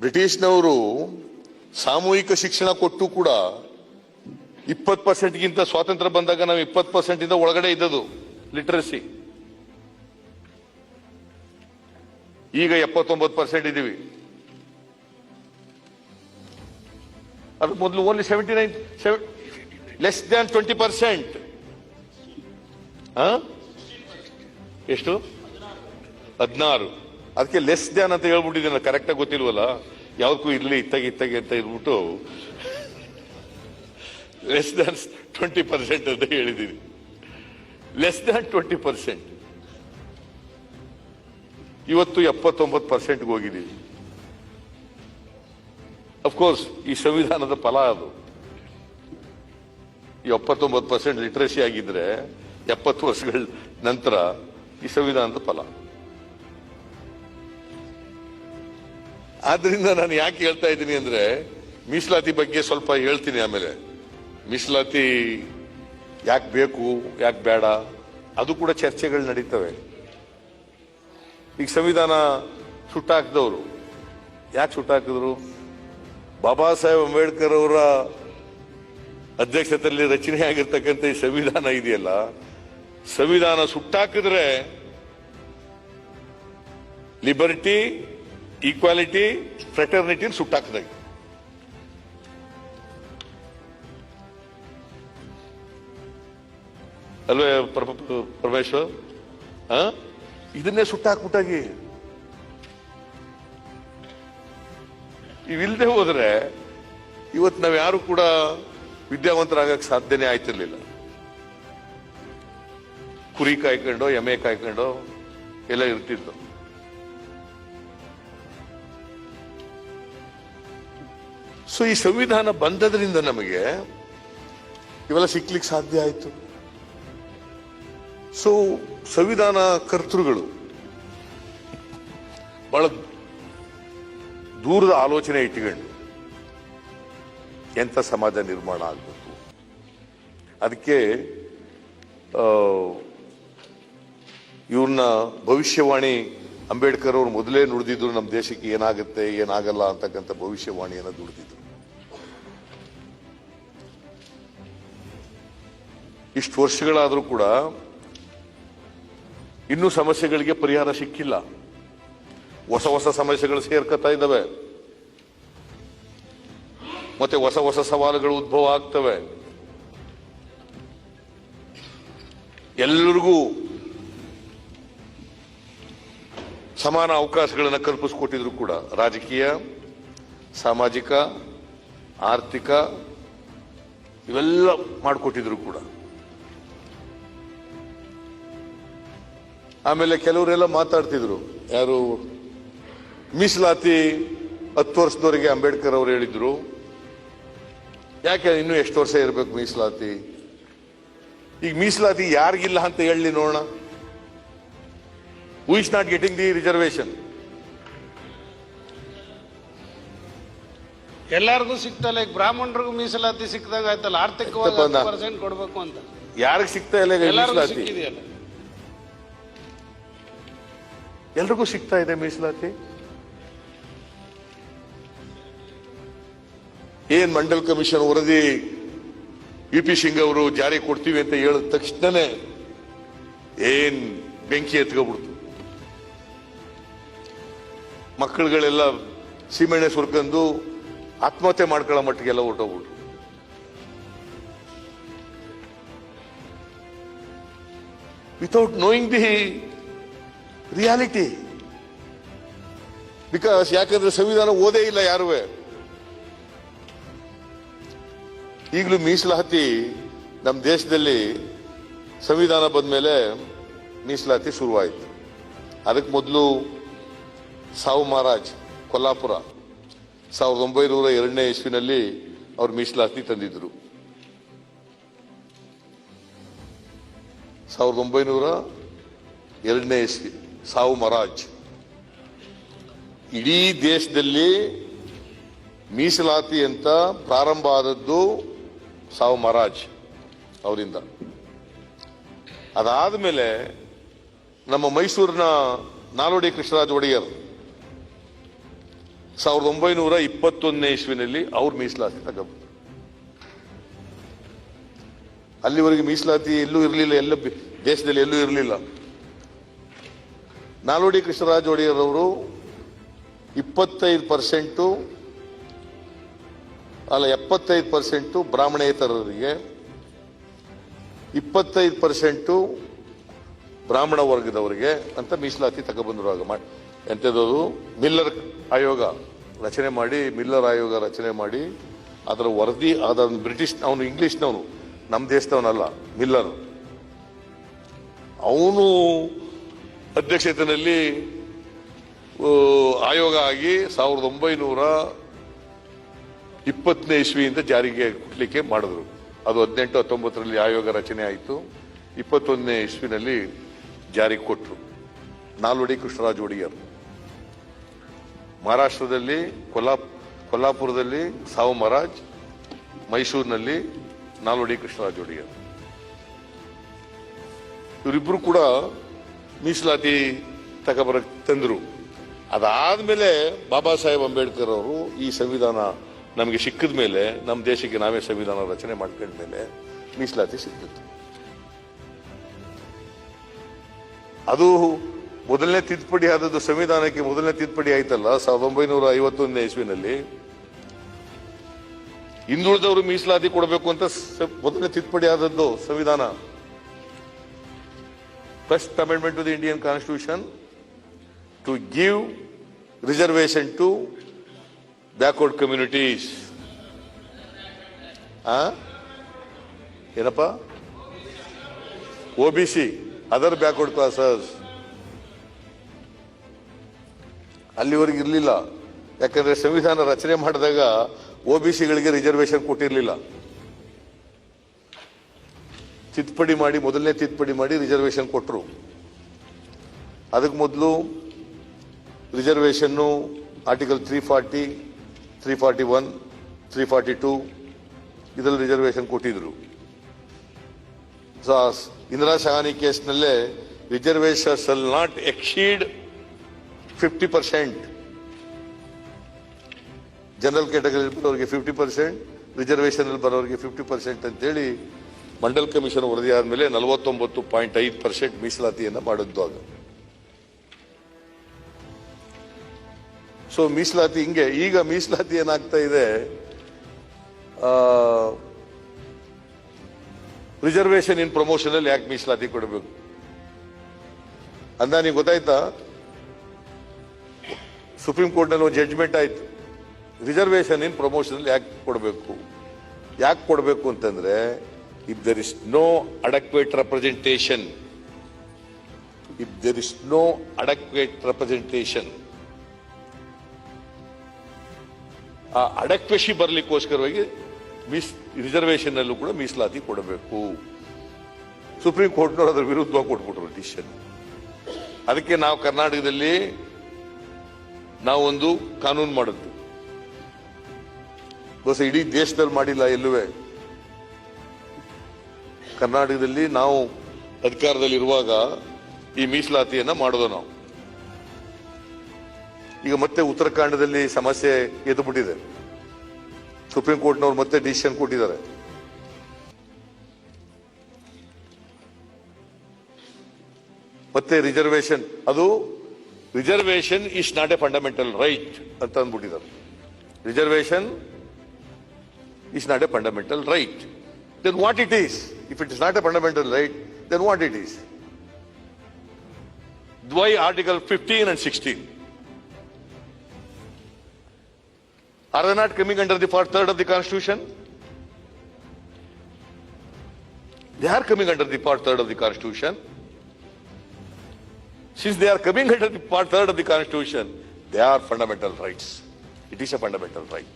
ಬ್ರಿಟಿಷ್ನವರು ಸಾಮೂಹಿಕ ಶಿಕ್ಷಣ ಕೊಟ್ಟು ಕೂಡ ಇಪ್ಪತ್ತು ಪರ್ಸೆಂಟ್ಗಿಂತ ಸ್ವಾತಂತ್ರ್ಯ ಬಂದಾಗ ನಾವು ಇಪ್ಪತ್ತು ಪರ್ಸೆಂಟ್ ಇಂದ ಒಳಗಡೆ ಇದ್ದದು ಲಿಟ್ರಸಿ. ಈಗ ಎಪ್ಪತ್ತೊಂಬತ್ತು ಪರ್ಸೆಂಟ್ ಇದ್ದೀವಿ. ಅದು ಮೊದಲು only seventy nine less than twenty percent. ಎಷ್ಟು? ಹದಿನಾರು. ಅದಕ್ಕೆ ಲೆಸ್ ದ್ಯಾನ್ ಅಂತ ಹೇಳ್ಬಿಟ್ಟಿದ್ದೀನಿ ಕರೆಕ್ಟ್ ಆಗಿ ಗೊತ್ತಿಲ್ವಲ್ಲ? ಯಾವ್ದಕ್ಕೂ ಇರಲಿ, ಇತ್ತಾಗಿ ಇತ್ತಾಗಿ ಅಂತ ಇರ್ಬಿಟ್ಟು ಲೆಸ್ ದ್ಯಾನ್ ಟ್ವೆಂಟಿ ಪರ್ಸೆಂಟ್ ಅಂತ ಹೇಳಿದ್ದೀನಿ ಲೆಸ್ ದ್ಯಾನ್ ಟ್ವೆಂಟಿ ಪರ್ಸೆಂಟ್ ಇವತ್ತು ಎಪ್ಪತ್ತೊಂಬತ್ತು ಪರ್ಸೆಂಟ್ಗೆ ಹೋಗಿದ್ದೀವಿ ಅಫ್ಕೋರ್ಸ್ ಈ ಸಂವಿಧಾನದ ಫಲ ಅದು. ಈ ಎಪ್ಪತ್ತೊಂಬತ್ತು ಪರ್ಸೆಂಟ್ ಲಿಟ್ರಸಿ ಆಗಿದ್ರೆ ಎಪ್ಪತ್ತು ವರ್ಷಗಳ ನಂತರ ಈ ಸಂವಿಧಾನದ ಫಲ. ಆದ್ರಿಂದ ನಾನು ಯಾಕೆ ಹೇಳ್ತಾ ಇದ್ದೀನಿ ಅಂದ್ರೆ, ಮೀಸಲಾತಿ ಬಗ್ಗೆ ಸ್ವಲ್ಪ ಹೇಳ್ತೀನಿ ಆಮೇಲೆ. ಮೀಸಲಾತಿ ಯಾಕೆ ಬೇಕು, ಯಾಕೆ ಬೇಡ, ಅದು ಕೂಡ ಚರ್ಚೆಗಳು ನಡೀತವೆ. ಈಗ ಸಂವಿಧಾನ ಸುಟ್ಟಾಕಿದವರು. ಯಾಕೆ ಸುಟ್ಟಾಕಿದ್ರು? ಬಾಬಾ ಸಾಹೇಬ್ ಅಂಬೇಡ್ಕರ್ ಅವರ ಅಧ್ಯಕ್ಷತೆಯಲ್ಲಿ ರಚನೆ ಆಗಿರ್ತಕ್ಕಂಥ ಈ ಸಂವಿಧಾನ ಇದೆಯಲ್ಲ, ಸಂವಿಧಾನ ಸುಟ್ಟಾಕಿದ್ರೆ, ಲಿಬರ್ಟಿ ಈಕ್ವಾಲಿಟಿ ಫ್ರೆಟರ್ನಿಟಿ ಸುಟ್ಟಾಕದಾಗಿ ಅಲ್ವೇ ಪರಮೇಶ್ವರ್? ಇದನ್ನೇ ಸುಟ್ಟಾಕ್ಬಿಟ್ಟಾಗಿ ಇವಿಲ್ಲದೆ ಹೋದ್ರೆ ಇವತ್ತು ನಾವು ಯಾರು ಕೂಡ ವಿದ್ಯಾವಂತರಾಗಕ್ಕೆ ಸಾಧ್ಯನೇ ಆಯ್ತಿರ್ಲಿಲ್ಲ. ಕುರಿ ಕಾಯ್ಕೊಂಡು, ಎಮ್ಮೆ ಕಾಯ್ಕೊಂಡು ಎಲ್ಲ ಇರ್ತಿತ್ತು ಸೊ ಈ ಸಂವಿಧಾನ ಬಂದದ್ರಿಂದ ನಮಗೆ ಇವೆಲ್ಲ ಸಿಕ್ಲಿಕ್ಕೆ ಸಾಧ್ಯ ಆಯ್ತು. ಸೊ ಸಂವಿಧಾನ ಕರ್ತೃಗಳು ಬಹಳ ದೂರದ ಆಲೋಚನೆ ಇಟ್ಟುಕೊಂಡು ಎಂಥ ಸಮಾಜ ನಿರ್ಮಾಣ ಆಗಬೇಕು. ಅದಕ್ಕೆ ಇವ್ರನ್ನ ಭವಿಷ್ಯವಾಣಿ ಅಂಬೇಡ್ಕರ್ ಅವರು ಮೊದಲೇ ನುಡಿದಿದ್ರು ನಮ್ಮ ದೇಶಕ್ಕೆ ಏನಾಗುತ್ತೆ, ಏನಾಗಲ್ಲ ಅಂತಕ್ಕಂಥ ಭವಿಷ್ಯವಾಣಿಯನ್ನು ದುಡಿದಿದ್ರು. ಇಷ್ಟು ವರ್ಷಗಳಾದರೂ ಕೂಡ ಇನ್ನೂ ಸಮಸ್ಯೆಗಳಿಗೆ ಪರಿಹಾರ ಸಿಕ್ಕಿಲ್ಲ. ಹೊಸ ಹೊಸ ಸಮಸ್ಯೆಗಳು ಸೇರ್ಕೊತಾ ಇದ್ದಾವೆ. ಮತ್ತೆ ಹೊಸ ಹೊಸ ಸವಾಲುಗಳು ಉದ್ಭವ ಆಗ್ತವೆ. ಎಲ್ಲರಿಗೂ ಸಮಾನ ಅವಕಾಶಗಳನ್ನು ಕಲ್ಪಿಸಿಕೊಟ್ಟಿದ್ರು ಕೂಡ. ರಾಜಕೀಯ, ಸಾಮಾಜಿಕ, ಆರ್ಥಿಕ, ಇವೆಲ್ಲ ಮಾಡಿಕೊಟ್ಟಿದ್ರು ಕೂಡ. ಆಮೇಲೆ ಕೆಲವರೆಲ್ಲ ಮಾತಾಡ್ತಿದ್ರು. ಯಾರು ಮೀಸಲಾತಿ ಹತ್ತು ವರ್ಷದವರೆಗೆ ಅಂಬೇಡ್ಕರ್ ಅವರು ಹೇಳಿದ್ರು. ಯಾಕೆ ಇನ್ನು ಎಷ್ಟು ವರ್ಷ ಇರಬೇಕು ಮೀಸಲಾತಿ? ಈಗ ಮೀಸಲಾತಿ ಯಾರಿಗಿಲ್ಲ ಅಂತ ಹೇಳಿ ನೋಡೋಣ. ಹೂ is not getting the reservation? ಎಲ್ಲಾರ್ಗೂ ಸಿಕ್ತಲ್ಲ ಈಗ ಬ್ರಾಹ್ಮಣರಿಗೂ ಮೀಸಲಾತಿ ಸಿಕ್ಕದಾಗ ಆಯ್ತಲ್ಲ ಆರ್ಥಿಕವಾಗಿ ನಾ- ಪರ್ಸೆಂಟ್ ಕೊಡ್ಬೇಕು ಅಂತ. ಯಾರಿಗೆ ಸಿಗ್ತಾ ಇಲ್ಲ ಈಗ ಎಲ್ಲರಿಗೂ ಮೀಸಲಾತಿ? ಸಿಕ್ಕಿದೆಯಲ್ಲ. ಎಲ್ರಿಗೂ ಸಿಗ್ತಾ ಇದೆ ಮೀಸಲಾತಿ? ಏನ್ ಮಂಡಲ್ ಕಮಿಷನ್ ವರದಿ ಯು ಪಿ ಸಿಂಗ್ ಅವರು ಜಾರಿ ಕೊಡ್ತೀವಿ ಅಂತ ಹೇಳಿದ ತಕ್ಷಣನೇ ಏನ್ ಬೆಂಕಿ ಎತ್ಕೊಬಿಡ್ತು. ಮಕ್ಕಳುಗಳೆಲ್ಲ ಸೀಮೆಣ್ಣೆ ಸುರ್ಕಂದು ಆತ್ಮಹತ್ಯೆ ಮಾಡ್ಕೊಳ್ಳೋ ಮಟ್ಟಿಗೆಲ್ಲ ಹೊರಟೋಗ್ಬಿಟ್ರು. Without knowing the reality because ಯಾಕಂದ್ರೆ ಸಂವಿಧಾನ ಓದೇ ಇಲ್ಲ ಯಾರುವೆ. ಈಗಲೂ ಮೀಸಲಾತಿ ನಮ್ಮ ದೇಶದಲ್ಲಿ ಸಂವಿಧಾನ ಬಂದ ಮೇಲೆ ಮೀಸಲಾತಿ ಶುರುವಾಯಿತು. ಅದಕ್ಕೆ ಮೊದಲು ಸಾವು ಮಹಾರಾಜ್, ಕೊಲ್ಲಾಪುರ. ಸಾವಿರದ ಒಂಬೈನೂರ ಎರಡನೇ ಇಸ್ವಿನಲ್ಲಿ ಅವರು ಮೀಸಲಾತಿ ತಂದಿದ್ದರು ಸಾವಿರದ ಒಂಬೈನೂರ ಎರಡನೇ ಇಸ್ವಿ, ಸಾವು ಮಹಾರಾಜ್. ಇಡೀ ದೇಶದಲ್ಲಿ ಮೀಸಲಾತಿ ಅಂತ ಪ್ರಾರಂಭ ಆದದ್ದು ಸಾವು ಮಹಾರಾಜ್ ಅವರಿಂದ. ಅದಾದ ಮೇಲೆ ನಮ್ಮ ಮೈಸೂರಿನ ನಾಲ್ವಡಿ ಕೃಷ್ಣರಾಜ ಒಡೆಯರ್ ಸಾವಿರದ ಒಂಬೈನೂರ ಇಪ್ಪತ್ತೊಂದನೇ ಇಸ್ವಿನಲ್ಲಿ ಅವ್ರು ಮೀಸಲಾತಿ ತಗೋಬೋದು. ಅಲ್ಲಿವರೆಗೆ ಮೀಸಲಾತಿ ಎಲ್ಲೂ ಇರಲಿಲ್ಲ, ಎಲ್ಲ ದೇಶದಲ್ಲಿ ಎಲ್ಲೂ ಇರಲಿಲ್ಲ. ನಾಲ್ವಡಿ ಕೃಷ್ಣರಾಜ ಒಡೆಯರ್ ಅವರು ಇಪ್ಪತ್ತೈದು ಪರ್ಸೆಂಟು, ಅಲ್ಲ, ಎಪ್ಪತ್ತೈದು ಪರ್ಸೆಂಟು ಬ್ರಾಹ್ಮಣೇತರರಿಗೆ, ಇಪ್ಪತ್ತೈದು ಪರ್ಸೆಂಟು ಬ್ರಾಹ್ಮಣ ವರ್ಗದವರಿಗೆ ಅಂತ ಮೀಸಲಾತಿ ತಗೊಬಂದ್ರು ಆಗ ಮಾಡಿ ಎಂಥದ್ದು? ಮಿಲ್ಲರ್ ಆಯೋಗ ರಚನೆ ಮಾಡಿ, ಮಿಲ್ಲರ್ ಆಯೋಗ ರಚನೆ ಮಾಡಿ, ಅದರ ವರದಿ ಆದ ಬ್ರಿಟಿಷ್, ಅವನು ಇಂಗ್ಲಿಷ್ನವನು, ನಮ್ಮ ದೇಶದವನಲ್ಲ, ಮಿಲ್ಲರ್. ಅವನು ಅಧ್ಯಕ್ಷತೆಯಲ್ಲಿ ಆಯೋಗ ಆಗಿ ಸಾವಿರದ ಒಂಬೈನೂರ ಇಪ್ಪತ್ತನೇ ಇಸ್ವಿಯಿಂದ ಜಾರಿಗೆ ಕೊಡ್ಲಿಕ್ಕೆ ಮಾಡಿದ್ರು. ಅದು ಹದಿನೆಂಟು, ಹತ್ತೊಂಬತ್ತರಲ್ಲಿ ಆಯೋಗ ರಚನೆ ಆಯಿತು. ಇಪ್ಪತ್ತೊಂದನೇ ಇಸ್ವಿನಲ್ಲಿ ಜಾರಿಗೆ ಕೊಟ್ಟರು ನಾಲ್ವಡಿ ಕೃಷ್ಣರಾಜ ಒಡೆಯರ್. ಮಹಾರಾಷ್ಟ್ರದಲ್ಲಿ ಕೊಲ್ಲಾ ಕೊಲ್ಲಾಪುರದಲ್ಲಿ ಸಾವು ಮಹಾರಾಜ್, ಮೈಸೂರಿನಲ್ಲಿ ನಾಲ್ವಡಿ ಕೃಷ್ಣರಾಜ ಒಡೆಯರ್. ಇವರಿಬ್ಬರು ಕೂಡ ಮೀಸಲಾತಿ ತಂದರು. ಅದಾದ ಮೇಲೆ ಬಾಬಾ ಸಾಹೇಬ್ ಅಂಬೇಡ್ಕರ್ ಅವರು ಈ ಸಂವಿಧಾನ ನಮಗೆ ಸಿಕ್ಕಿದ ಮೇಲೆ ನಮ್ಮ ದೇಶಕ್ಕೆ ನಾವೇ ಸಂವಿಧಾನ ರಚನೆ ಮಾಡ್ಕೊಂಡ ಮೇಲೆ ಮೀಸಲಾತಿ ಸಿಕ್ಕಿತ್ತು. ಅದು ಮೊದಲನೇ ತಿದ್ದುಪಡಿ ಆದದ್ದು ಸಂವಿಧಾನಕ್ಕೆ ಮೊದಲನೇ ತಿದ್ದುಪಡಿ ಆಯ್ತಲ್ಲ ಸಾವಿರದ ಒಂಬೈನೂರ ಐವತ್ತೊಂದನೇ ಇಸ್ವಿನಲ್ಲಿ. ಹಿಂದುಳಿದವರು ಮೀಸಲಾತಿ ಕೊಡಬೇಕು ಅಂತ ಮೊದಲನೇ ತಿದ್ದುಪಡಿ ಆದದ್ದು ಸಂವಿಧಾನ. First amendment to the Indian constitution to give reservation to backward communities ಏನಪ್ಪ? O B C other backward classes ಅಲ್ಲಿವರೆಗೆ ಇರಲಿಲ್ಲ. ಯಾಕಂದ್ರೆ ಸಂವಿಧಾನ ರಚನೆ ಮಾಡಿದಾಗ ಒ ಬಿ ಸಿಗಳಿಗೆ ರಿಸರ್ವೇಷನ್ ಕೊಟ್ಟಿರಲಿಲ್ಲ. ತಿದ್ದುಪಡಿ ಮಾಡಿ, ಮೊದಲನೇ ತಿದ್ದುಪಡಿ ಮಾಡಿ ರಿಸರ್ವೇಷನ್ ಕೊಟ್ಟರು ಅದಕ್ಕೆ ಮೊದಲು reservation article three forty three forty one three forty two ಇದರಲ್ಲಿ ರಿಸರ್ವೇಷನ್ ಕೊಟ್ಟಿದ್ರು. So Indira Sawhney ಕೇಸ್ನಲ್ಲೇ reservation shall not exceed fifty percent general category ಬರೋರಿಗೆ fifty percent reservation ಬರೋರಿಗೆ ಫಿಫ್ಟಿ ಪರ್ಸೆಂಟ್ ಅಂತೇಳಿ ಮಂಡಲ್ ಕಮಿಷನ್ ವರದಿ ಆದ್ಮೇಲೆ ನಲವತ್ತೊಂಬತ್ತು ಪಾಯಿಂಟ್ ಐದು ಪರ್ಸೆಂಟ್ ಮೀಸಲಾತಿಯನ್ನು ಮಾಡಿದ್ದು ಆಗ ಸೊ ಮೀಸಲಾತಿ ಹಿಂಗೆ, ಈಗ ಮೀಸಲಾತಿ ಏನಾಗ್ತಾ ಇದೆ ರಿಸರ್ವೇಷನ್ ಇನ್ ಪ್ರಮೋಷನ್ ಅಲ್ಲಿ ಯಾಕೆ ಮೀಸಲಾತಿ ಕೊಡಬೇಕು? ಅಂದ ನೀವು ಗೊತ್ತಾಯ್ತಾ? ಸುಪ್ರೀಂ ಕೋರ್ಟ್ನಲ್ಲಿ ಒಂದು ಜಡ್ಜ್ಮೆಂಟ್ ಆಯ್ತು ರಿಸರ್ವೇಶನ್ ಇನ್ ಪ್ರಮೋಷನ್ ಯಾಕೆ ಕೊಡಬೇಕು? ಯಾಕೆ ಕೊಡಬೇಕು ಅಂತಂದ್ರೆ if there is no adequate representation if there is no adequate representation ಆ ಅಡಕ್ವೇಶಿ ಬರಲಿಕ್ಕೋಸ್ಕರವಾಗಿ ಮೀಸ್ ರಿಸರ್ವೇಶನ್ ಅಲ್ಲೂ ಕೂಡ ಮೀಸಲಾತಿ ಕೊಡಬೇಕು. ಸುಪ್ರೀಂ ಕೋರ್ಟ್ನವರು ಅದರ ವಿರುದ್ಧ ಕೊಟ್ಬಿಟ್ರು ಡಿಸಿಷನ್ ಅದಕ್ಕೆ ನಾವು ಕರ್ನಾಟಕದಲ್ಲಿ ನಾವೊಂದು ಕಾನೂನು ಮಾಡಿದ್ದು ಬಹುಶಃ ಇಡೀ ದೇಶದಲ್ಲಿ ಮಾಡಿಲ್ಲ ಎಲ್ಲುವೆ. ಕರ್ನಾಟಕದಲ್ಲಿ ನಾವು ಅಧಿಕಾರದಲ್ಲಿರುವಾಗ ಈ ಮೀಸಲಾತಿಯನ್ನ ಮಾಡೋದು ನಾವು. ಈಗ ಮತ್ತೆ ಉತ್ತರಾಖಂಡದಲ್ಲಿ ಸಮಸ್ಯೆ ಎದ್ದುಬಿಟ್ಟಿದೆ ಸುಪ್ರೀಂ ಕೋರ್ಟ್ನವ್ರು ಮತ್ತೆ ಡಿಸಿಷನ್ ಕೊಟ್ಟಿದ್ದಾರೆ. ಮತ್ತೆ ರಿಸರ್ವೇಶನ್ ಅದು Reservation is not a fundamental right ಅಂತ ಅಂದ್ಬಿಟ್ಟಿದ್ದಾರೆ reservation is not a fundamental right then what it is if it is not a fundamental right then what it is ದ್ವೈ article fifteen and sixteen Are they not coming under the fourth third of the Constitution? They are coming under the part third of the Constitution. Since they are coming under the part third of the Constitution, they are fundamental rights. It is a fundamental right.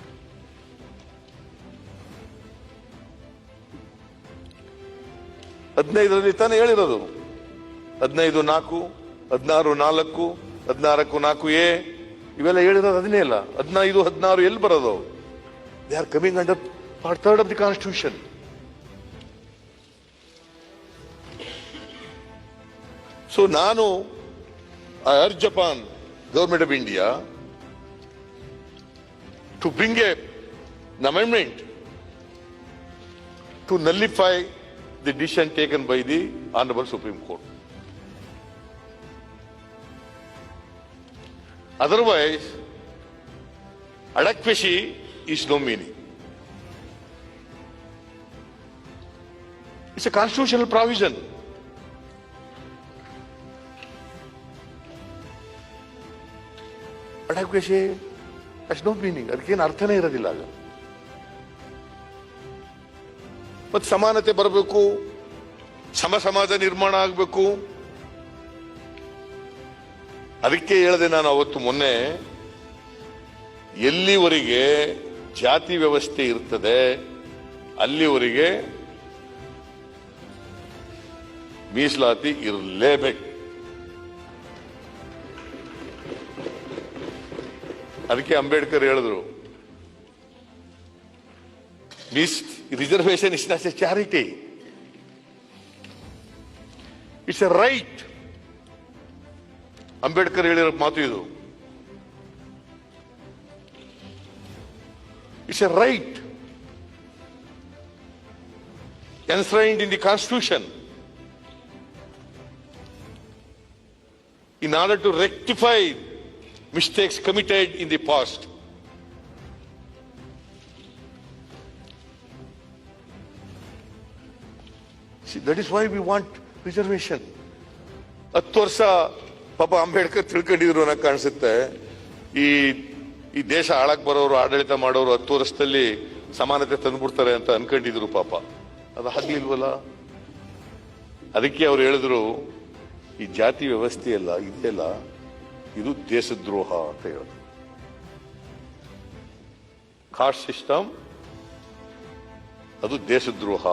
ಹದಿನೈದರಲ್ಲಿ ತಾನೇ ಹೇಳಿರೋದು ಹದಿನೈದು ನಾಲ್ಕು ಹದಿನಾರು ನಾಲ್ಕು ಹದಿನಾರಕ್ಕು ನಾಲ್ಕು A ಇವೆಲ್ಲ ಹೇಳಿರೋದು ಅದನ್ನೇ ಇಲ್ಲ ಹದಿನೈದು ಹದಿನಾರು ಎಲ್ಲಿ ಬರೋದು they are coming under part third of the constitution so ನಾನು I urge upon Government of India to bring a, an amendment to nullify the decision taken by the Honorable Supreme Court. Otherwise, adequacy is no meaning. It's a constitutional provision. ಅಡಕ್ವೇಶಿ ಅಷ್ಟು no meaning ಅದಕ್ಕೇನು ಅರ್ಥನೇ ಇರೋದಿಲ್ಲ ಅದು ಮತ್ತೆ ಸಮಾನತೆ ಬರಬೇಕು ಸಮ ಸಮಾಜ ನಿರ್ಮಾಣ ಆಗಬೇಕು ಅದಕ್ಕೆ ಹೇಳಿದೆ ನಾನು ಅವತ್ತು ಮೊನ್ನೆ ಎಲ್ಲಿವರೆಗೆ ಜಾತಿ ವ್ಯವಸ್ಥೆ ಇರ್ತದೆ ಅಲ್ಲಿವರೆಗೆ ಮೀಸಲಾತಿ ಇರಲೇಬೇಕು ಅದಕ್ಕೆ ಅಂಬೇಡ್ಕರ್ ಹೇಳಿದ್ರು means reservation is not a charity. It's a right. Ambedkar ಹೇಳಿರೋ ಮಾತು ಇದು. It's a right. Enshrined in the constitution. In order to rectify mistakes committed in the past. See, that is why we want reservation. ಹತ್ತು ವರ್ಷ ಪಾಪ ಅಂಬೇಡ್ಕರ್ ತಿಳ್ಕೊಂಡಿದ್ರು ಅನ್ನೋ ಕಾಣಿಸುತ್ತೆ ಈ ಈ ದೇಶ ಆಳಕ್ ಬರೋರು ಆಡಳಿತ ಮಾಡೋರು ಹತ್ತು ವರ್ಷದಲ್ಲಿ ಸಮಾನತೆ ತಂದ್ಬಿಡ್ತಾರೆ ಅಂತ ಅನ್ಕೊಂಡಿದ್ರು ಪಾಪ ಅದು ಆಗ್ಲಿಲ್ವಲ್ಲ ಅದಕ್ಕೆ ಅವ್ರು ಹೇಳಿದ್ರು ಈ ಜಾತಿ ವ್ಯವಸ್ಥೆ ಎಲ್ಲ ಇದೆಯಲ್ಲ ಇದು ದೇಶದ್ರೋಹ ಅಂತ ಹೇಳೋದು. ಕಾಸ್ಟ್ ಸಿಸ್ಟಮ್, ಅದು ದೇಶದ್ರೋಹ.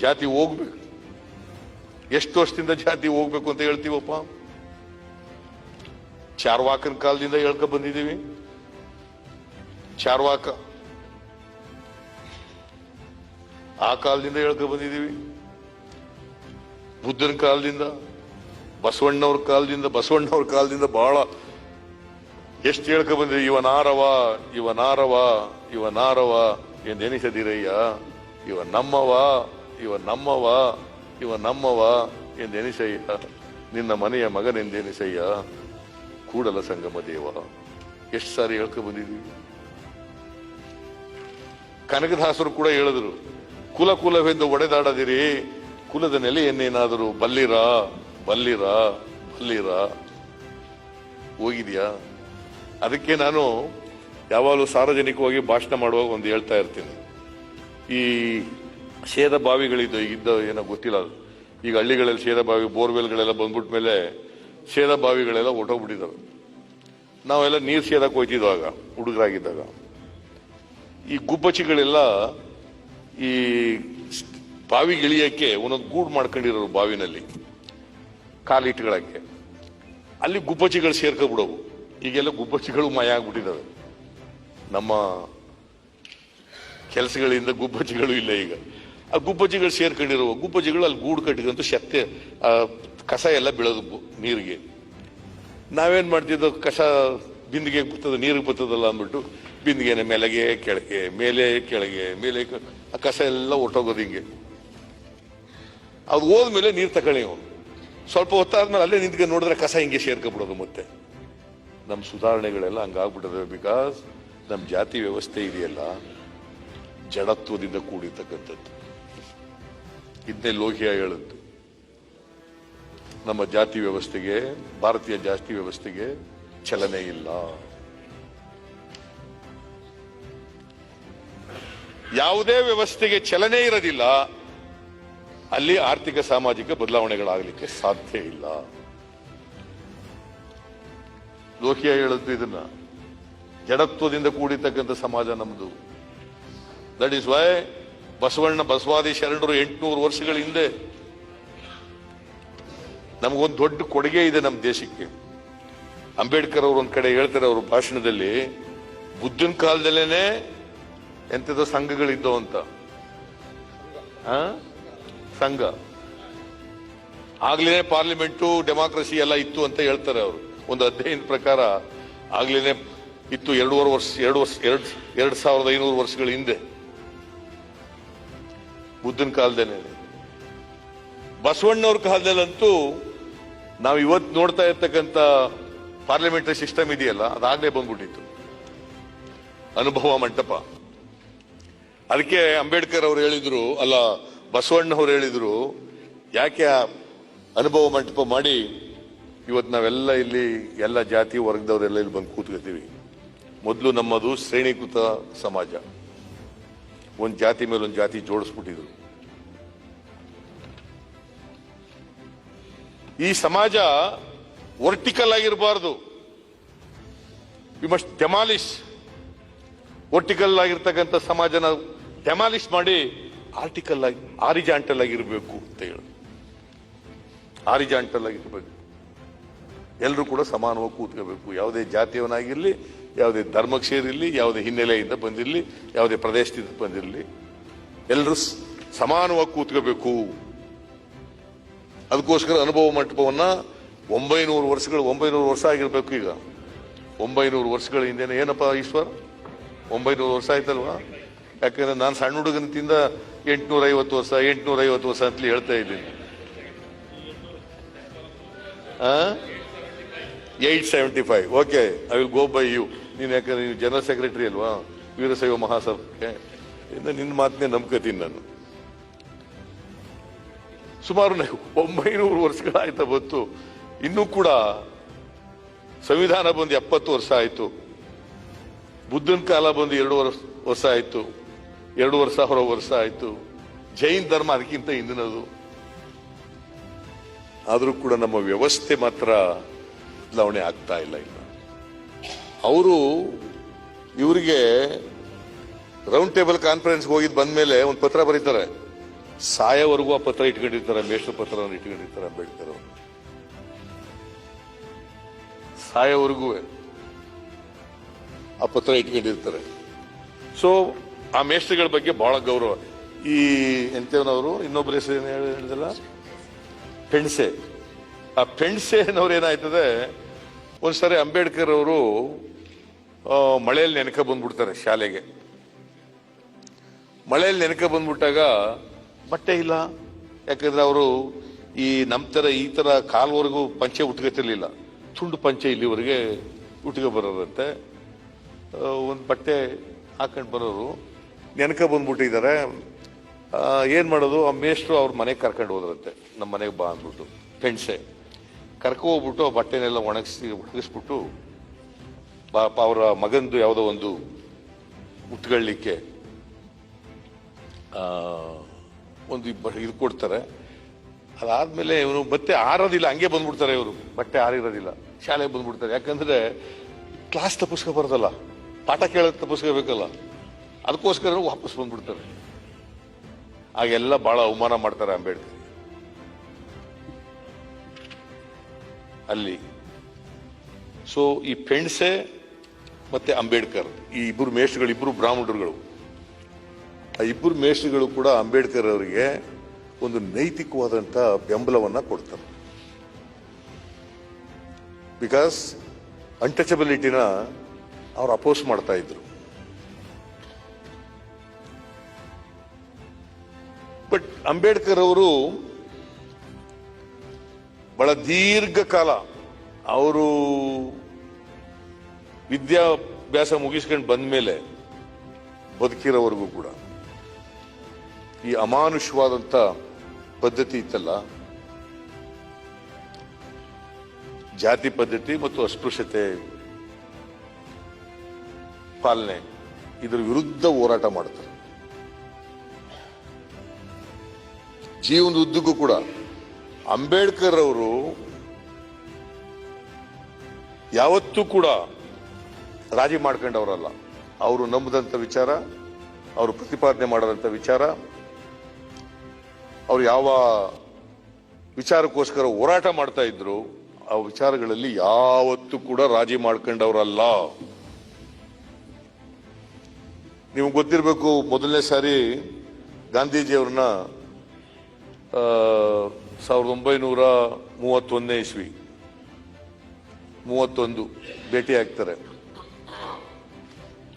ಜಾತಿ ಹೋಗ್ಬೇಕು. ಎಷ್ಟು ವರ್ಷದಿಂದ ಜಾತಿ ಹೋಗ್ಬೇಕು ಅಂತ ಹೇಳ್ತೀವಪ್ಪ? ಚಾರ್ವಾಕನ ಕಾಲದಿಂದ ಹೇಳ್ಕೊ ಬಂದಿದ್ದೀವಿ. ಚಾರ್ವಾಕ. ಆ ಕಾಲದಿಂದ ಹೇಳ್ಕೊ ಬಂದಿದ್ದೀವಿ. ಬುದ್ಧನ ಕಾಲದಿಂದ, ಬಸವಣ್ಣವ್ರ ಕಾಲದಿಂದ ಬಸವಣ್ಣವ್ರ ಕಾಲದಿಂದ ಬಹಳ ಎಷ್ಟು ಹೇಳ್ಕೊ ಬಂದ್ರಿ ಇವನಾರವ ಇವನಾರವ ಇವನಾರವ ಎಂದೆನಿಸದಿರಯ್ಯ ಇವ ನಮ್ಮವ ಇವ ನಮ್ಮವ ಇವ ನಮ್ಮವ ಎಂದೆನಿಸಯ್ಯ ನಿನ್ನ ಮನೆಯ ಮಗನೆಂದೆನಿಸಯ್ಯ ಕೂಡಲ ಸಂಗಮ ದೇವ. ಎಷ್ಟು ಸಾರಿ ಹೇಳ್ಕ ಬಂದಿದ್ದೀವಿ. ಕನಕದಾಸರು ಕೂಡ ಹೇಳಿದ್ರು, ಕುಲ ಕುಲವೆಂದು ಒಡೆದಾಡದಿರಿ ಕುಲದ ನೆಲೆಯನ್ನೇನಾದರೂ ಬಲ್ಲಿರಾ ಬಲ್ಲಿರಾ ಬಲ್ಲಿರಾ? ಹೋಗಿದ್ಯಾ? ಅದಕ್ಕೆ ನಾನು ಯಾವಾಗಲೂ ಸಾರ್ವಜನಿಕವಾಗಿ ಭಾಷಣ ಮಾಡುವಾಗ ಒಂದು ಹೇಳ್ತಾ ಇರ್ತೀನಿ. ಈ ಸೇದ ಬಾವಿಗಳಿದ್ದು ಇದ್ದ ಏನೋ ಗೊತ್ತಿಲ್ಲ. ಈಗ ಹಳ್ಳಿಗಳಲ್ಲಿ ಸೇದ ಬಾವಿ, ಬೋರ್ವೆಲ್ಗಳೆಲ್ಲ ಬಂದ್ಬಿಟ್ಟ ಮೇಲೆ ಬಾವಿಗಳೆಲ್ಲ ಹೊಟ್ಟೋಗ್ಬಿಟ್ಟಿದ್ದಾವೆ ನಾವೆಲ್ಲ ನೀರು ಸೇದಕ್ಕೆ ಹೋಯ್ತಿದ್ವಾಗ, ಹುಡುಗರಾಗಿದ್ದಾಗ. ಈ ಗುಬ್ಬಚ್ಚಿಗಳೆಲ್ಲ ಈ ಸ್- ಬಾವಿಗೆ ಇಳಿಯಕ್ಕೆ ಒಂದೊಂದು ಗೂಡು ಮಾಡ್ಕೊಂಡಿರೋರು ಬಾವಿನಲ್ಲಿ ಕಾಲಿಟ್ಗಳಕ್ಕೆ ಅಲ್ಲಿ ಗುಬ್ಬಚ್ಚಿಗಳು ಸೇರ್ಕೊಬಿಡೋವು. ಈಗೆಲ್ಲ ಗುಬ್ಬಚ್ಚಿಗಳು ಮಾಯ ಆಗ್ಬಿಟ್ಟಿದ್ದಾವೆ ನಮ್ಮ ಕೆಲಸಗಳಿಂದ ಗುಬ್ಬಚ್ಚಿಗಳು ಇಲ್ಲ ಈಗ. ಆ ಗುಬ್ಬಚ್ಚಿಗಳು ಸೇರ್ಕೊಂಡಿರುವ. ಗುಬ್ಬಚ್ಚಿಗಳು ಅಲ್ಲಿ ಗೂಡು ಕಟ್ಟಿದಂತ ಶಕ್ತಿ ಕಸ ಎಲ್ಲ ಬೀಳೋದು ನೀರಿಗೆ. ನಾವೇನ್ ಮಾಡ್ತಿದ್ದ ಕಸ ಬಿಂದಿಗೆ ಬರ್ತದ, ನೀರಿಗೆ ಬರ್ತದಲ್ಲ ಅಂದ್ಬಿಟ್ಟು ಬಿಂದಿಗೆನೆ ಮೇಲೆಗೆ, ಕೆಳಗೆ, ಮೇಲೆ ಕೆಳಗೆ, ಮೇಲೆ ಆ ಕಸ ಎಲ್ಲ ಹೊಟ್ಟೋಗೋದು ಹಿಂಗೆ. ಅದು ಹೋದ್ಮೇಲೆ ನೀರು ತಗೊಳ್ಳಿ ಅವನು. ಸ್ವಲ್ಪ ಹೊತ್ತಾದ್ಮೇಲೆ ಅಲ್ಲೇ ನಿಂತ್ಕೊಂಡು ನೋಡಿದ್ರೆ ಕಸ ಹಿಂಗೆ ಸೇರ್ಕೊಬಿಡೋದು ಮತ್ತೆ. ನಮ್ಮ ಸುಧಾರಣೆಗಳೆಲ್ಲ ಹಂಗಾಗ್ಬಿಟ್ಟದೆ ಬಿಕಾಸ್ ನಮ್ಮ ಜಾತಿ ವ್ಯವಸ್ಥೆ ಇದೆಯಲ್ಲ, ಜಡತ್ವದಿಂದ ಕೂಡಿರ್ತಕ್ಕಂಥದ್ದು. ಇದನ್ನೇ ಲೋಹಿಯ ಹೇಳದ್ದು. ನಮ್ಮ ಜಾತಿ ವ್ಯವಸ್ಥೆಗೆ, ಭಾರತೀಯ ಜಾತಿ ವ್ಯವಸ್ಥೆಗೆ ಚಲನೆ ಇಲ್ಲ. ಯಾವುದೇ ವ್ಯವಸ್ಥೆಗೆ ಚಲನೆ ಇರೋದಿಲ್ಲ. ಅಲ್ಲಿ ಆರ್ಥಿಕ ಸಾಮಾಜಿಕ ಬದಲಾವಣೆಗಳಾಗಲಿಕ್ಕೆ ಸಾಧ್ಯ ಇಲ್ಲ. ಲೋಕಿಯ ಹೇಳದ್ದು ಇದನ್ನ. ಜಡತ್ವದಿಂದ ಕೂಡಿರ್ತಕ್ಕಂಥ ಸಮಾಜ ನಮ್ದು. ದಟ್ ಇಸ್ ವೈ ಬಸವಣ್ಣ ಬಸವಾದಿ ಶರಣರು ಎಂಟುನೂರು ವರ್ಷಗಳ ಹಿಂದೆ ನಮಗೊಂದು ದೊಡ್ಡ ಕೊಡುಗೆ ಇದೆ ನಮ್ಮ ದೇಶಕ್ಕೆ. ಅಂಬೇಡ್ಕರ್ ಅವರು ಒಂದ್ ಕಡೆ ಹೇಳ್ತಾರೆ ಅವರು ಭಾಷಣದಲ್ಲಿ, ಬುದ್ಧನ ಕಾಲದಲ್ಲೇನೆ ಎಂಥದೋ ಸಂಘಗಳಿದ್ದವು ಅಂತ? ಸಂಘ. ಆಗ್ಲೇ ಪಾರ್ಲಿಮೆಂಟು, ಡೆಮಾಕ್ರಸಿ ಎಲ್ಲ ಇತ್ತು ಅಂತ ಹೇಳ್ತಾರೆ ಅವರು. ಒಂದು ಅಧ್ಯಯನ ಪ್ರಕಾರ ಆಗ್ಲೇನೆ ಇತ್ತು ಎರಡೂವರೆ ವರ್ಷ, ಎರಡು ವರ್ಷ, ಎರಡು ಎರಡು ಸಾವಿರದ ಐನೂರು ವರ್ಷಗಳ ಹಿಂದೆ. ಬುದ್ಧನ ಕಾಲದೇನೆ ಬಸವಣ್ಣವ್ರ ಕಾಲದಲ್ಲಂತೂ ನಾವು ಇವತ್ತು ನೋಡ್ತಾ ಇರ್ತಕ್ಕಂಥ ಪಾರ್ಲಿಮೆಂಟರಿ ಸಿಸ್ಟಮ್ ಇದೆಯಲ್ಲ, ಅದಾಗಲೇ ಬಂದ್ಬಿಟ್ಟಿತ್ತು. ಅನುಭವ ಮಂಟಪ. ಅದಕ್ಕೆ ಅಂಬೇಡ್ಕರ್ ಅವರು ಹೇಳಿದ್ರು, ಅಲ್ಲ ಬಸವಣ್ಣವ್ರು ಹೇಳಿದ್ರು, ಯಾಕೆ ಆ ಅನುಭವ ಮಂಟಪ ಮಾಡಿ ಇವತ್ತು ನಾವೆಲ್ಲ ಇಲ್ಲಿ ಎಲ್ಲ ಜಾತಿ ವರ್ಗದವರೆಲ್ಲ ಇಲ್ಲಿ ಬಂದು ಕೂತ್ಕೋತೀವಿ? ಮೊದಲು ನಮ್ಮದು ಶ್ರೇಣೀಕೃತ ಸಮಾಜ. ಒಂದು ಜಾತಿ ಮೇಲೆ ಒಂದು ಜಾತಿ ಜೋಡಿಸ್ಬಿಟ್ಟಿದ್ರು. ಈ ಸಮಾಜ ವರ್ಟಿಕಲ್ ಆಗಿರಬಾರ್ದು. ಯು ಮಸ್ಟ್ ಡೆಮಾಲಿಶ್ ವರ್ಟಿಕಲ್ ಆಗಿರ್ತಕ್ಕಂಥ ಸಮಾಜನ ಡೆಮಾಲಿಶ್ ಮಾಡಿ ಆರ್ಟಿಕಲ್ ಆಗಿ ಆರಿಜಾಂಟಲ್ ಆಗಿರಬೇಕು ಅಂತ ಹೇಳಿ. ಆರಿಜಾಂಟಲ್ ಆಗಿರ್ಬೇಕು ಎಲ್ಲರೂ ಕೂಡ ಸಮಾನವಾಗಿ ಕೂತ್ಕೋಬೇಕು. ಯಾವುದೇ ಜಾತಿಯವನಾಗಿರಲಿ, ಯಾವುದೇ ಧರ್ಮಕ್ಕೆ ಸೇರಿರಲಿ ಯಾವುದೇ ಹಿನ್ನೆಲೆಯಿಂದ ಬಂದಿರಲಿ, ಯಾವುದೇ ಪ್ರದೇಶದಿಂದ ಬಂದಿರಲಿ ಎಲ್ಲರೂ ಸಮಾನವಾಗಿ ಕೂತ್ಕೋಬೇಕು. ಅದಕ್ಕೋಸ್ಕರ ಅನುಭವ ಮಂಟಪವನ್ನ ಒಂಬೈನೂರು ವರ್ಷಗಳು, ಒಂಬೈನೂರು ವರ್ಷ ಆಗಿರ್ಬೇಕು ಈಗ. ಒಂಬೈನೂರು ವರ್ಷಗಳ ಹಿಂದೆನೆ ಏನಪ್ಪ ಈಶ್ವರ್? ಒಂಬೈನೂರು ವರ್ಷ ಆಯ್ತಲ್ವಾ? ಯಾಕಂದ್ರೆ ನಾನು ಸಣ್ಣ ಹುಡುಗನ ತಿಂದ ಐವತ್ತು ವರ್ಷ ಎಂಟ್ನೂರ ಐವತ್ತು ವರ್ಷ ಅಂತಲೇ ಹೇಳ್ತಾ ಇದ್ದೀನಿ. At seventy five. Okay I will go by you ನೀನು ಯಾಕಂದ್ರೆ ನೀವು ಜನರಲ್ ಸೆಕ್ರೆಟರಿ ಅಲ್ವಾ? ವೀರಶೈವ ಮಹಾಸಭಕ್ಕೆ ನಿನ್ನ ಮಾತನ್ನೇ ನಂಬ್ಕೋತೀನಿ ನಾನು. ಸುಮಾರು ಒಂಬೈನೂರು ವರ್ಷಗಳಾಯ್ತಾ ಬಂತು. ಇನ್ನೂ ಕೂಡ ಸಂವಿಧಾನ ಬಂದು ಎಪ್ಪತ್ತು ವರ್ಷ ಆಯ್ತು. ಬುದ್ಧನ ಕಾಲ ಬಂದು ಎರಡು ವರ್ಷ ವರ್ಷ ಆಯ್ತು. ಎರಡೂವರೆ ಹೊರ ವರ್ಷ ಆಯ್ತು. ಜೈನ್ ಧರ್ಮ ಅದಕ್ಕಿಂತ ಹಿಂದಿನದು. ಆದರೂ ಕೂಡ ನಮ್ಮ ವ್ಯವಸ್ಥೆ ಮಾತ್ರ ಬದಲಾವಣೆ ಆಗ್ತಾ ಇಲ್ಲ ಇಲ್ಲ ಅವರು ಇವರಿಗೆ ರೌಂಡ್ ಟೇಬಲ್ ಕಾನ್ಫರೆನ್ಸ್ ಹೋಗಿದ್ ಬಂದ್ಮೇಲೆ ಒಂದು ಪತ್ರ ಬರೀತಾರೆ. ಸಾಯವರೆಗೂ ಆ ಪತ್ರ ಇಟ್ಕೊಂಡಿರ್ತಾರೆ, ಮೇಷ್ಟ್ರ ಪತ್ರವನ್ನು ಇಟ್ಕೊಂಡಿರ್ತಾರೆ ಅಂಬೇಡ್ಕರ್ ಅವರು. ಸಾಯವರೆಗೂ ಆ ಪತ್ರ ಇಟ್ಕೊಂಡಿರ್ತಾರೆ. ಸೊ ಆ ಮೇಷ್ಟ್ರಗಳ ಬಗ್ಗೆ ಬಹಳ ಗೌರವ. ಈ ಎಂತೇವನವರು ಇನ್ನೊಬ್ಬರ ಹೆಸರು ಏನು ಹೇಳಿದಲ್ಲ ಪೆಣ್ಸೆ. ಆ ಪೆಣ್ಸೆನವ್ರು ಏನಾಯ್ತದೆ? ಒಂದ್ಸರಿ ಅಂಬೇಡ್ಕರ್ ಅವರು ಮಳೆಯಲ್ಲಿ ನೆನಕ ಬಂದ್ಬಿಡ್ತಾರೆ ಶಾಲೆಗೆ. ಮಳೆಯಲ್ಲಿ ನೆನಕ ಬಂದ್ಬಿಟ್ಟಾಗ ಬಟ್ಟೆ ಇಲ್ಲ. ಯಾಕಂದ್ರೆ ಅವರು ಈ ನಮ್ಮ ಥರ ಈ ಥರ ಕಾಲ್ವರೆಗೂ ಪಂಚೆ ಉಟ್ಕೋತಿರ್ಲಿಲ್ಲ. ತುಂಡು ಪಂಚೆ ಇಲ್ಲಿವರೆಗೆ ಉಟ್ಕೊ ಬರೋದಂತೆ ಒಂದು ಬಟ್ಟೆ ಹಾಕೊಂಡು ಬರೋರು. ನೆನಕ ಬಂದ್ಬಿಟ್ಟಿದ್ದಾರೆ. ಏನು ಮಾಡೋದು? ಆ ಮೇಷ್ಟ್ರು ಅವ್ರ ಮನೆಗೆ ಕರ್ಕೊಂಡು ಹೋದ್ರಂತೆ. ನಮ್ಮ ಮನೆಗೆ ಬಾ ಅಂದ್ಬಿಟ್ಟು. ಪೆಣ್ಸೆ. ಕರ್ಕೊ ಹೋಗ್ಬಿಟ್ಟು ಆ ಬಟ್ಟೆನೆಲ್ಲ ಒಣಗಿಸಿ ಒಣಗಿಸ್ಬಿಟ್ಟು ಪಾಪ ಅವರ ಮಗಂದು ಯಾವುದೋ ಒಂದು ಉಟ್ಕೊಳ್ಳಿಕ್ಕೆ ಆ, ಒಂದು ಇದು ಕೊಡ್ತಾರೆ. ಅದಾದಮೇಲೆ ಇವರು ಮತ್ತೆ ಆರೋದಿಲ್ಲ. ಹಂಗೆ ಬಂದ್ಬಿಡ್ತಾರೆ ಇವರು. ಬಟ್ಟೆ ಆರಿರೋದಿಲ್ಲ. ಶಾಲೆಗೆ ಬಂದ್ಬಿಡ್ತಾರೆ. ಯಾಕಂದ್ರೆ ಕ್ಲಾಸ್ ತಪ್ಪಿಸ್ಕೋಬಾರ್ದಲ್ಲ. ಪಾಠ ಕೇಳೋದು ತಪ್ಪಿಸ್ಕೋಬೇಕಲ್ಲ. ಅದಕ್ಕೋಸ್ಕರ ವಾಪಸ್ ಬಂದ್ಬಿಡ್ತಾರೆ. ಆಗೆಲ್ಲ ಬಹಳ ಅವಮಾನ ಮಾಡ್ತಾರೆ ಅಂಬೇಡ್ಕರ್. ಅಲ್ಲಿ. ಸೊ ಈ ಪೆಣ್ಸೆ ಮತ್ತೆ ಅಂಬೇಡ್ಕರ್, ಈ ಇಬ್ಬರು ಮೇಷ್ಟ್ರುಗಳು ಇಬ್ಬರು ಬ್ರಾಹ್ಮಣರುಗಳು. ಆ ಇಬ್ಬರು ಮೇಷ್ಟ್ರುಗಳು ಕೂಡ ಅಂಬೇಡ್ಕರ್ ಅವರಿಗೆ ಒಂದು ನೈತಿಕವಾದಂತ ಬೆಂಬಲವನ್ನ ಕೊಡ್ತಾರೆ. ಬಿಕಾಸ್ ಅನ್ಟಚಬಿಲಿಟಿನ ಅವ್ರು ಅಪೋಸ್ ಮಾಡ್ತಾ ಇದ್ರು. ಅಂಬೇಡ್ಕರ್ ಅವರು ಬಹಳ ದೀರ್ಘಕಾಲ ಅವರು ವಿದ್ಯಾಭ್ಯಾಸ ಮುಗಿಸ್ಕೊಂಡು ಬಂದ ಮೇಲೆ ಬದುಕಿರೋವರೆಗೂ ಕೂಡ ಈ ಅಮಾನುಷವಾದಂತ ಪದ್ಧತಿ ಇತ್ತಲ್ಲ? ಜಾತಿ ಪದ್ಧತಿ ಮತ್ತು ಅಸ್ಪೃಶ್ಯತೆ ಪಾಲನೆ ಇದರ ವಿರುದ್ಧ ಹೋರಾಟ ಮಾಡ್ತಾರೆ. ಜೀವನದ ಉದ್ದಕ್ಕೂ ಕೂಡ. ಅಂಬೇಡ್ಕರ್ ಅವರು ಯಾವತ್ತೂ ಕೂಡ ರಾಜಿ ಮಾಡ್ಕೊಂಡವರಲ್ಲ. ಅವರು ನಂಬದಂತ ವಿಚಾರ, ಅವರು ಪ್ರತಿಪಾದನೆ ಮಾಡದಂತ ವಿಚಾರ, ಅವರು ಯಾವ ವಿಚಾರಕ್ಕೋಸ್ಕರ ಹೋರಾಟ ಮಾಡ್ತಾ ಇದ್ರು, ಆ ವಿಚಾರಗಳಲ್ಲಿ ಯಾವತ್ತೂ ಕೂಡ ರಾಜಿ ಮಾಡ್ಕೊಂಡವರಲ್ಲ. ನಿಮ್ಗೆ ಗೊತ್ತಿರಬೇಕು, ಮೊದಲನೇ ಸಾರಿ ಗಾಂಧೀಜಿಯವ್ರನ್ನ ಸಾವಿರದ ಒಂಬೈನೂರ ಮೂವತ್ತೊಂದನೇ ಇಸ್ವಿ. ಮೂವತ್ತೊಂದು ಭೇಟಿ ಆಗ್ತಾರೆ.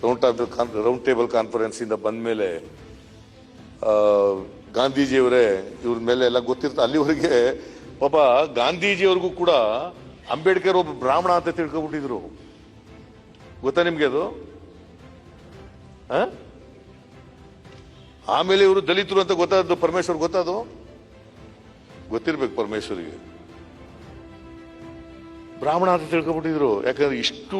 Round table con, round table conference ಇಂದ ಬಂದ ಮೇಲೆ ಗಾಂಧೀಜಿಯವರೇ ಇವ್ರ ಮೇಲೆ ಎಲ್ಲ ಗೊತ್ತಿರ್ತ, ಅಲ್ಲಿವರೆಗೆ ಪಾಪ ಗಾಂಧೀಜಿಯವ್ರಿಗೂ ಕೂಡ ಅಂಬೇಡ್ಕರ್ ಒಬ್ಬ ಬ್ರಾಹ್ಮಣ ಅಂತ ತಿಳ್ಕೊಬಿಟ್ಟಿದ್ರು. ಗೊತ್ತಾ ನಿಮ್ಗೆ ಅದು? ಆಮೇಲೆ ಇವರು ದಲಿತರು ಅಂತ ಗೊತ್ತಾದ್ದು ಪರಮೇಶ್ವರ್ ಗೊತ್ತಾದು? ಗೊತ್ತಿರ್ಬೇಕು ಪರಮೇಶ್ವರಿಗೆ. ಬ್ರಾಹ್ಮಣ ಅಂತ ತಿಳ್ಕೊಬಿಟ್ಟಿದ್ರು ಯಾಕಂದ್ರೆ ಇಷ್ಟು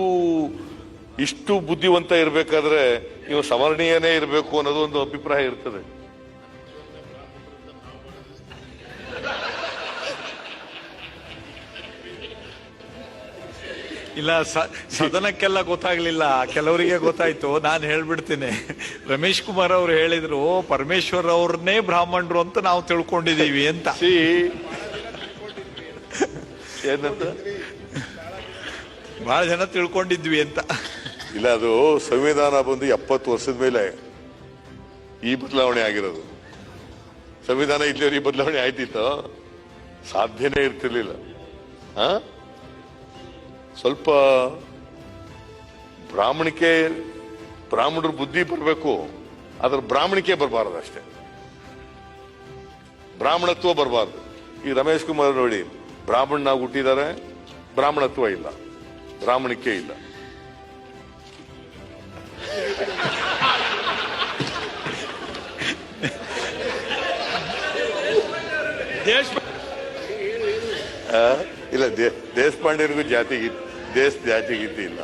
ಇಷ್ಟು ಬುದ್ಧಿವಂತ ಇರಬೇಕಾದ್ರೆ ನೀವು ಸವರ್ಣೀಯನೇ ಇರಬೇಕು ಅನ್ನೋದು ಒಂದು ಅಭಿಪ್ರಾಯ ಇರ್ತದೆ. ಇಲ್ಲ ಸ- ಸದನಕ್ಕೆಲ್ಲ ಗೊತ್ತಾಗ್ಲಿಲ್ಲ. ಕೆಲವರಿಗೆ ಗೊತ್ತಾಯ್ತು. ನಾನು ಹೇಳ್ಬಿಡ್ತೀನಿ. ರಮೇಶ್ ಕುಮಾರ್ ಅವ್ರು ಹೇಳಿದ್ರು ಪರಮೇಶ್ವರ್ ಅವ್ರನ್ನೇ ಬ್ರಾಹ್ಮಣರು ಅಂತ ನಾವು ತಿಳ್ಕೊಂಡಿದೀವಿ ಅಂತ. ಏನಂತ? ಬಹಳ ಜನ ತಿಳ್ಕೊಂಡಿದ್ವಿ ಅಂತ. ಇಲ್ಲ ಅದು ಸಂವಿಧಾನ ಬಂದು ಎಪ್ಪತ್ತು ವರ್ಷದ ಮೇಲೆ ಈ ಬದಲಾವಣೆ ಆಗಿರೋದು. ಸಂವಿಧಾನ ಇಲ್ಲಿಯವರು ಈ ಬದಲಾವಣೆ ಆಯ್ತಿತ್ತು? ಸಾಧ್ಯನೇ ಇರ್ತಿರ್ಲಿಲ್ಲ. ಆ? ಸ್ವಲ್ಪ ಬ್ರಾಹ್ಮಣಿಕೆ ಬ್ರಾಹ್ಮಣರು ಬುದ್ಧಿ ಬರಬೇಕು ಅದ್ರ ಬ್ರಾಹ್ಮಣಿಕೆ ಬರಬಾರದು ಅಷ್ಟೇ. ಬ್ರಾಹ್ಮಣತ್ವ ಬರಬಾರ್ದು. ಈ ರಮೇಶ್ ಕುಮಾರ್ ನೋಡಿ ಬ್ರಾಹ್ಮಣನಾಗಿ ಹುಟ್ಟಿದ್ದಾರೆ ಬ್ರಾಹ್ಮಣತ್ವ ಇಲ್ಲ ಬ್ರಾಹ್ಮಣಿಕೆ ಇಲ್ಲ. ದೇಶ್ ಇಲ್ಲ ದೇಶಪಾಂಡೆರಿಗೂ ಜಾತಿ ದೇಶ ಜಾತಿ ಗೀತಿ ಇಲ್ಲ